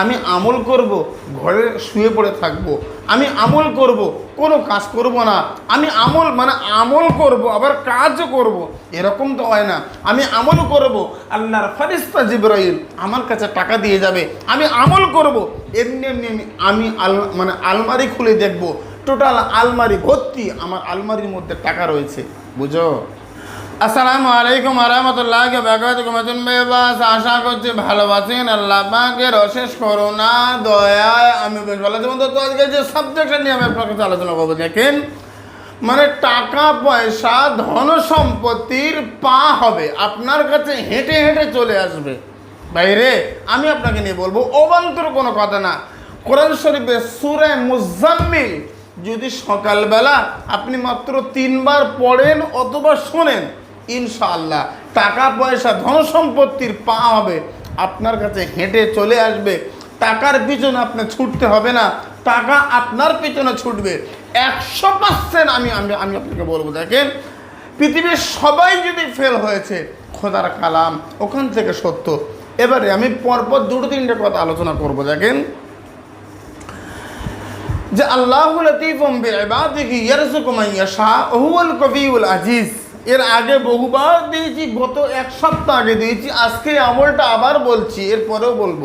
আমি আমল করব, ঘরে শুয়ে পড়ে থাকব। আমি আমল করব, কোনো কাজ করব না। আমি আমল মানে আমল করব, আবার কাজও করব। এরকম তো হয় না। আমি আমল করব, আল্লাহর ফারিস্তা জিব্রাইল আমার কাছে টাকা দিয়ে যাবে। আমি আমল করব, এমনি এমনি আমি আল মানে আলমারি খুলে দেখব। টোটাল আলমারি ভর্তি, আমার আলমারির মধ্যে টাকা রয়েছে। বুঝো? আসসালামু আলাইকুম আরহামতুল্লাহ বাকাতুকুম আতুন বেবাস আশা করছি ভালোবাসেন আল্লাহ পাকের অশেষ করুণা, দয়ায় আমি বেশ ভালো আছি। বন্ধু, তো আজকে যে সাবজেক্টটা নিয়ে আমি আপনার কাছে আলোচনা করব, দেখেন মানে টাকা, পয়সা, ধন সম্পত্তির পা হবে। আপনার কাছে হেঁটে হেঁটে চলে আসবে। বাইরে, আমি আপনাকে নিয়ে বলব, অবান্তর কোনো কথা না। কোরআন শরীফে সুরে মুজাম্মিল, যদি সকালবেলা আপনি মাত্র তিনবার পড়েন অথবা শোনেন ইনশাআল্লাহ টাকা পয়সা ধন সম্পত্তির পা হবে, আপনার কাছে হেঁটে চলে আসবে, টাকার পিছনে আপনার ছুটতে হবে না, টাকা আপনার পিছনে ছুটবে। একশো পার্সেন্ট আমি আমি আমি আপনাকে বলব, দেখেন, পৃথিবীর সবাই যদি ফেল হয়েছে, খোদার কালাম, ওখান থেকে সত্য। এবারে আমি পরপর দুটো, তিনটে কথা আলোচনা করব, দেখেন। যে আল্লাহ মান ইয়াশা হুয়াল কবিউল আজিজ। এর আগে বহুবার দিয়েছি, গত এক সপ্তাহ আগে দিয়েছি, আজকে আমলটা আবার বলছি, এরপরেও বলব।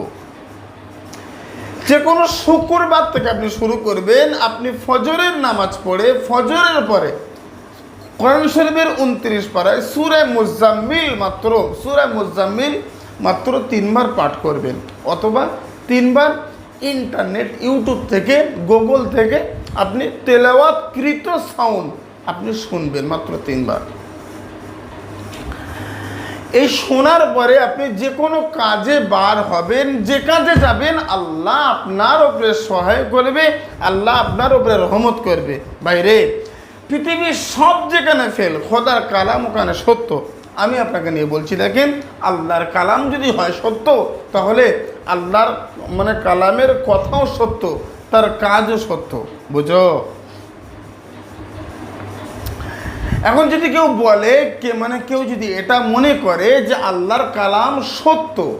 যে কোনো শুক্রবার থেকে আপনি শুরু করবেন, আপনি ফজরের নামাজ পড়ে, ফজরের পরে কোরআন শরীফের উনত্রিশ পাড়ায় সুরে মুজাম্মিল মাত্র, সুরে মুজাম্মিল মাত্র তিনবার পাঠ করবেন, অথবা তিনবার ইন্টারনেট, ইউটিউব থেকে, গুগল থেকে আপনি তেলাওয়াতকৃত সাউন্ড আপনি শুনবেন মাত্র তিনবার। এই শোনার পরে আপনি যে কোনো কাজে বার হবেন, যে কাজে যাবেন, আল্লাহ আপনার উপরে সহায় করবে, আল্লাহ আপনার উপরে রহমত করবে। বাইরে, পৃথিবীর সব যেখানে ফেল খোদার কালাম ওখানে সত্য। আমি আপনাকে নিয়ে বলছি, দেখেন, আল্লাহর কালাম যদি হয় সত্য, তাহলে আল্লাহর মানে কালামের কথাও সত্য, তার কাজও সত্য। বুঝো? এখন যদি কেউ বলে কে মানে কেউ যদি এটা মনে করে যে আল্লাহর কালাম সত্য,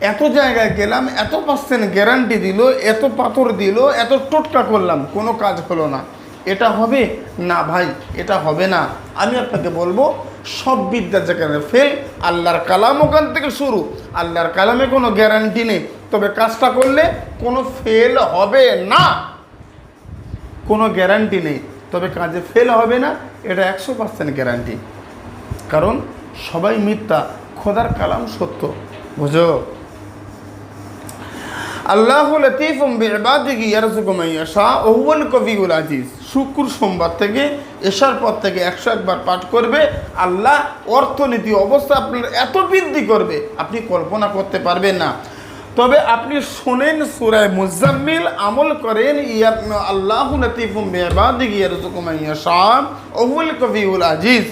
এত জায়গায় গেলাম, এত পার্সেন্ট গ্যারান্টি দিল, এত পাথর দিল, এত টোটকা করলাম, কোনো কাজ হলো না। এটা হবে? না ভাই, এটা হবে না। আমি আপনাকে বলব, সব বিদ্যা যেখানে ফেল আল্লাহর কালাম ওখান থেকে শুরু। আল্লাহর কালামে কোনো গ্যারান্টি নেই। তবে কাজটা করলে কোনো ফেল হবে না। কোনো গ্যারান্টি নেই। তবে কাজে ফেল হবে না এটা একশো পার্সেন্ট গ্যারান্টি কারণ সবাই মিথ্যা, খোদার কালাম সত্য। বুঝো? আল্লাহ লতিফুম বিবাদিহি ইয়ারযুকু মান ইয়াশা ওয়া হুয়াল কবিউল আজিজ। শুক্র সোমবার থেকে, এশার পর থেকে একশো একবার পাঠ করবে। আল্লাহ অর্থনীতি অবস্থা আপনার এত বৃদ্ধি করবে, আপনি কল্পনা করতে পারবেন না। তবে আপনি শোনেন সুরায় মুজাম্মিল আমল করেন আল্লাহ লতিফুম হুয়াল কবিউল আজিজ।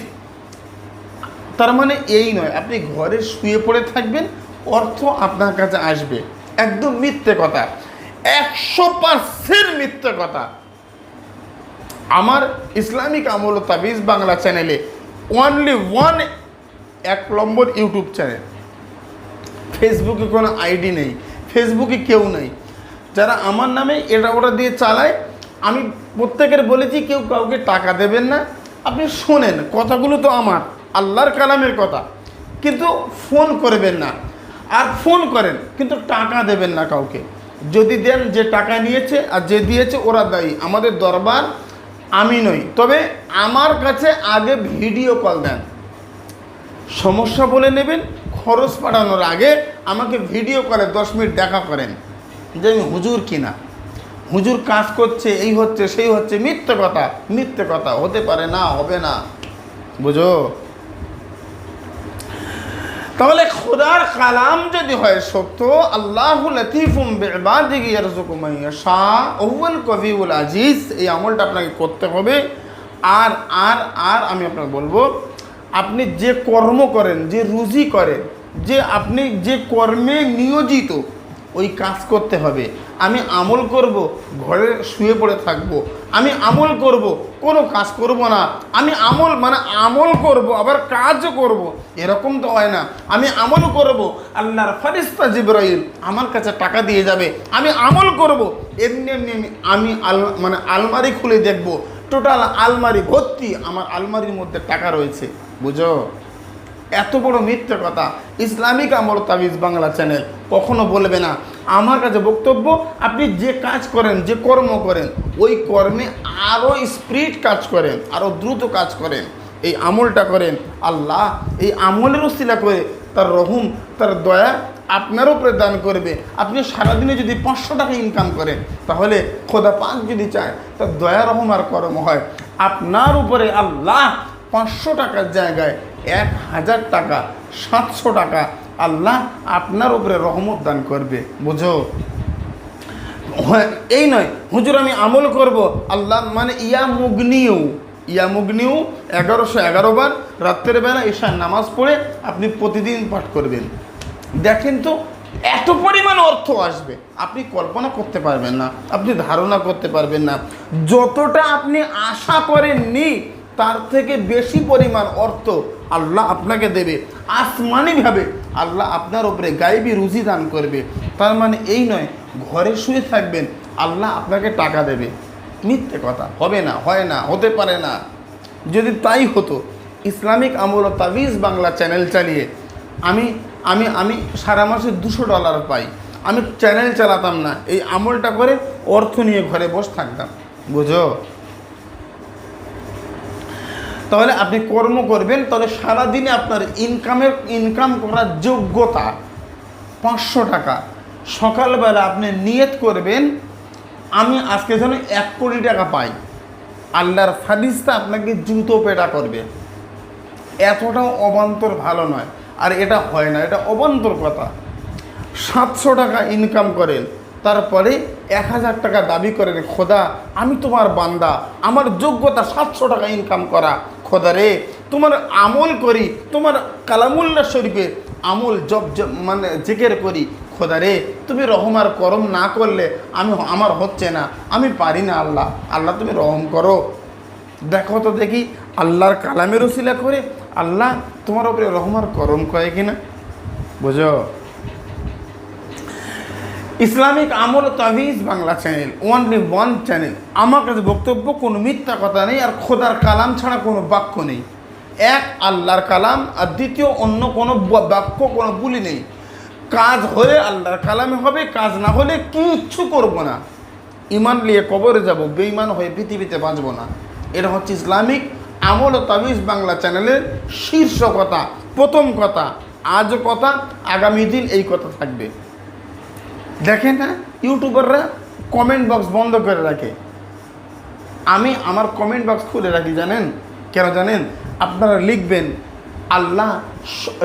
তার মানে এই নয়, আপনি ঘরে শুয়ে পড়ে থাকবেন, অর্থ আপনার কাছে আসবে। একদম মিথ্যে কথা। একশো পার্সেন্ট মিথ্যে কথা। আমার ইসলামিক আমল তাবিজ বাংলা চ্যানেলে ওনলি ওয়ান এক নম্বর ইউটিউব চ্যানেল। ফেসবুকে কোনো আইডি নেই ফেসবুকে কেউ নেই। যারা আমার নামে এটা ওটা দিয়ে চালায়, আমি প্রত্যেকের বলেছি কেউ কাউকে টাকা দেবেন না। আপনি শোনেন, কথাগুলো তো আমার, আল্লাহর কালামের কথা। কিন্তু ফোন করবেন না। আর ফোন করেন, কিন্তু টাকা দেবেন না কাউকে। যদি দেন যে টাকা নিয়েছে আর যে দিয়েছে ওরা দায়ী। আমাদের দরবার আমি নই। তবে আমার কাছে আগে ভিডিও কল দেন। সমস্যা বলে নেবেন খরচ পাঠানোর আগে আমাকে ভিডিও করে, দশ মিনিট দেখা করেন যে আমি হুজুর কিনা। হুজুর কাজ করছে, এই হচ্ছে, সেই হচ্ছে, মিথ্যে কথা মিথ্যে কথা, হতে পারে না, হবে না। বুঝো? তাহলে খোদার কালাম যদি হয় সত্য, আল্লাহ আজিজ, এই আমলটা আপনাকে করতে হবে। আর আর আর আমি আপনাকে বলব, আপনি যে কর্ম করেন, যে রুজি করেন যে আপনি যে কর্মে নিয়োজিত, ওই কাজ করতে হবে। আমি আমল করব, ঘরে শুয়ে পড়ে থাকব। আমি আমল করব, কোনো কাজ করব না। আমি আমল মানে আমল করব, আবার কাজও করব, এরকম তো হয় না। আমি আমল করব, আল্লাহর ফারিস্তা জিব্রাইল আমার কাছে টাকা দিয়ে যাবে। আমি আমল করব এমনি এমনি আমি আল মানে আলমারি খুলে দেখব। টোটাল আলমারি ভর্তি, আমার আলমারির মধ্যে টাকা রয়েছে। বুঝো? এত বড় মিথ্যে কথা। ইসলামিক আমল তাবিজ বাংলা চ্যানেল কখনো বলবে না। আমার কাছে বক্তব্য, আপনি যে কাজ করেন, যে কর্ম করেন, ওই কর্মে আরও স্পিরিট কাজ করেন আরও দ্রুত কাজ করেন এই আমলটা করেন, আল্লাহ এই আমলের উস্তিলা করে তার রহুম, তার দয়া আপনার উপরে দান করবে। আপনি সারাদিনে যদি পাঁচশো টাকা ইনকাম করেন, তাহলে খোদা পাক যদি চায়, তার দয়া রহম আর কর্ম হয়। আপনার উপরে আল্লাহ পাঁচশো টাকার জায়গায় এক হাজার টাকা সাতশো টাকা আল্লাহ আপনার উপরে রহমত দান করবে বুঝো? হয়, এই নয় হুজুর আমি আমল করব। আল্লাহ মানে ইয়া মুগনিউ ইয়া মুগনিউ এগারোশো এগারো বার রাত্রের বেলা ঈশার নামাজ পড়ে আপনি প্রতিদিন পাঠ করবেন। দেখেন তো এত পরিমাণ অর্থ আসবে আপনি কল্পনা করতে পারবেন না আপনি ধারণা করতে পারবেন না। যতটা আপনি আশা করেননি তার থেকে বেশি পরিমাণ অর্থ আল্লাহ আপনাকে দেবে। আসমানিভাবে আল্লাহ আপনার ওপরে গাইবি রুজি দান করবে। তার মানে এই নয়, ঘরে শুয়ে থাকবেন, আল্লাহ আপনাকে টাকা দেবে। মিথ্যে কথা, হবে না, হয় না, হতে পারে না। যদি তাই হতো, ইসলামিক আমল ও তাবিজ বাংলা চ্যানেল চালিয়ে আমি আমি আমি সারা মাসে দুশো ডলার পাই। আমি চ্যানেল চালাতাম না, এই আমলটা করে অর্থ নিয়ে ঘরে বসে থাকতাম। বুঝো? তাহলে আপনি কর্ম করবেন, তাহলে সারাদিনে আপনার ইনকামের ইনকাম করার যোগ্যতা পাঁচশো টাকা। সকালবেলা আপনি নিয়ত করবেন, আমি আজকে যেন এক কোটি টাকা পাই। আল্লাহর ফারিস্তা আপনাকে জুতো পেটা করবে। এতটাও অবান্তর ভালো নয়। আর এটা হয় না, এটা অবান্তর কথা। সাতশো টাকা ইনকাম করেন, তারপরে এক হাজার টাকা দাবি করেন, খোদা, আমি তোমার বান্দা, আমার যোগ্যতা সাতশো টাকা ইনকাম করা। খোদা রে তোমার আমল করি, তোমার কালামুল্লা শরীফে আমল, জব মানে জেকের করি। খোদা রে তুমি রহমার করম না করলে আমি, আমার হচ্ছে না, আমি পারি না আল্লাহ। আল্লাহ, তুমি রহম করো। দেখো তো দেখি, আল্লাহর কালামের ওসিলা করে আল্লাহ তোমার উপরে রহমার করম করে কিনা? বুঝো? ইসলামিক আমল ও তাবিজ Bangla channel only one channel আমার কাছে বক্তব্য, কোনো মিথ্যা কথা নেই, আর খোদার কালাম ছাড়া কোনো বাক্য নেই। এক, আল্লাহর কালাম, আর দ্বিতীয়, অন্য কোনো বাক্য, কোনো বুলি নেই। কাজ হলে আল্লাহর কালামে হবে, কাজ না হলে কিচ্ছু করব না। ইমান নিয়ে কবরে যাব, বেঈমান হয়ে পৃথিবীতে বাঁচব না। এটা হচ্ছে ইসলামিক আমল ও তাবিজ বাংলা চ্যানেলের শীর্ষ কথা, প্রথম কথা। আজ কথা, আগামী দিন এই কথা থাকবে। দেখেন না, ইউটিউবাররা কমেন্ট বক্স বন্ধ করে রাখে। আমি আমার কমেন্ট বক্স খুলে রাখি, জানেন? কেন জানেন? আপনারা লিখবেন, আল্লাহ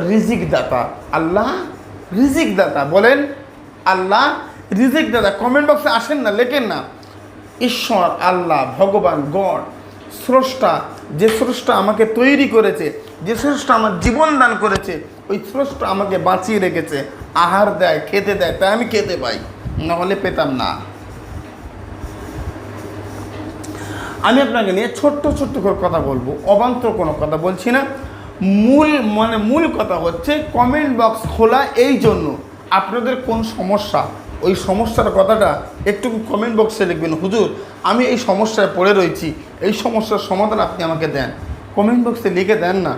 রিজিক দাতা আল্লাহ রিজিক দাতা বলেন, আল্লাহ রিজিক দাতা কমেন্ট বক্সে আসেন না, লেখেন না। ঈশ্বর, আল্লাহ, ভগবান, গড, স্রষ্টা, যে স্রষ্টা আমাকে তৈরি করেছে, যে স্রষ্টা আমার জীবন দান করেছে ওই স্রষ্টা আমাকে বাঁচিয়ে রেখেছে, আহার দেয়, খেতে দেয়, তাই আমি খেতে পাই, নাহলে পেতাম না। আমি আপনাকে নিয়ে ছোট্ট ছোট্ট করে কথা বলব, অবান্তর কোনো কথা বলছি না। মূল মানে মূল কথা হচ্ছে কমেন্ট বক্স খোলা এই জন্য। আপনাদের কোন সমস্যা? ওই সমস্যার কথাটা একটু কমেন্ট বক্সে লিখবেন। হুজুর, আমি এই সমস্যায় পড়ে রয়েছি, এই সমস্যার সমাধান আপনি আমাকে দেন। কমেন্ট বক্সে লিখে দেন না।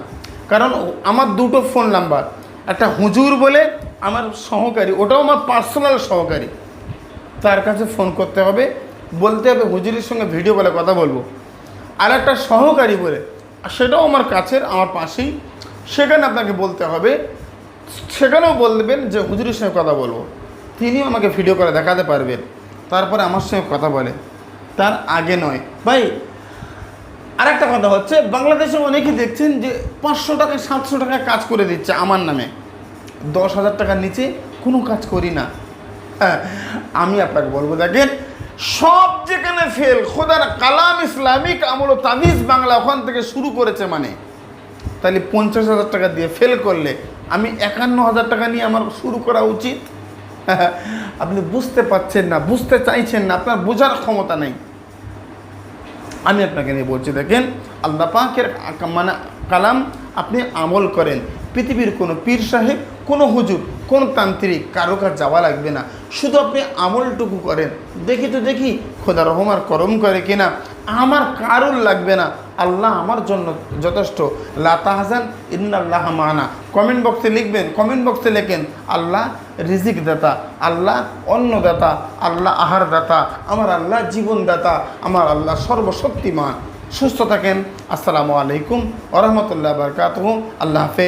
কারণ আমার দুটো ফোন নাম্বার একটা হুজুর বলে, আমার সহকারী, ওটাও আমার পার্সোনাল সহকারী। তার কাছে ফোন করতে হবে, বলতে হবে, হুজুরের সঙ্গে ভিডিও বলে কথা বলব। আর একটা সহকারী বলে সেটাও আমার কাছের, আমার পাশেই। সেখানে আপনাকে বলতে হবে, সেখানেও বলবেন যে হুজুরের সঙ্গে কথা বলব। তিনিও আমাকে ভিডিও করে দেখাতে পারবেন। তারপরে আমার সঙ্গে কথা বলে। তার আগে নয়। ভাই আর একটা কথা হচ্ছে বাংলাদেশে অনেকেই দেখছেন যে পাঁচশো টাকা সাতশো টাকা কাজ করে দিচ্ছে আমার নামে। দশ হাজার টাকার নিচে কোনো কাজ করি না। হ্যাঁ, আমি আপনাকে বলব দেখেন সব যেখানে ফেল খোদার কালাম ইসলামিক আমল ও তামিজ বাংলা ওখান থেকে শুরু করেছে মানে। তাহলে পঞ্চাশ হাজার টাকা দিয়ে ফেল করলে আমি একান্ন হাজার টাকা নিয়ে আমার শুরু করা উচিত? আপনি বুঝতে পারছেন না বুঝতে চাইছেন না আপনার বোঝার ক্ষমতা নেই। আমি আপনাকে নিয়ে বলছি, দেখেন, আল্লাহ পাকের মানে কালাম আপনি আমল করেন। পৃথিবীর কোনো পীর সাহেব, কোনো হুজুর, কোন তান্ত্রিক, কারও কার যাওয়া লাগবে না। শুধু আপনি আমলটুকু করেন। দেখি তো দেখি, খোদা রহমার করম করে কিনা। আমার কারুর লাগবে না। আল্লাহ আমার জন্য যথেষ্ট। লা তাহজান ইন্নাল্লাহ মানা। কমেন্ট বক্সে লিখবেন কমেন্ট বক্সে লেখেন, আল্লাহ রিজিক দাতা, আল্লাহ অন্নদাতা আল্লাহ আহার দাতা, আমার আল্লাহ জীবন দাতা, আমার আল্লাহ সর্বশক্তিমান। সুস্থ থাকেন, আসসালামু আলাইকুম ওরহমতুল্লাহ বরকাত আল্লাহ হাফেজ।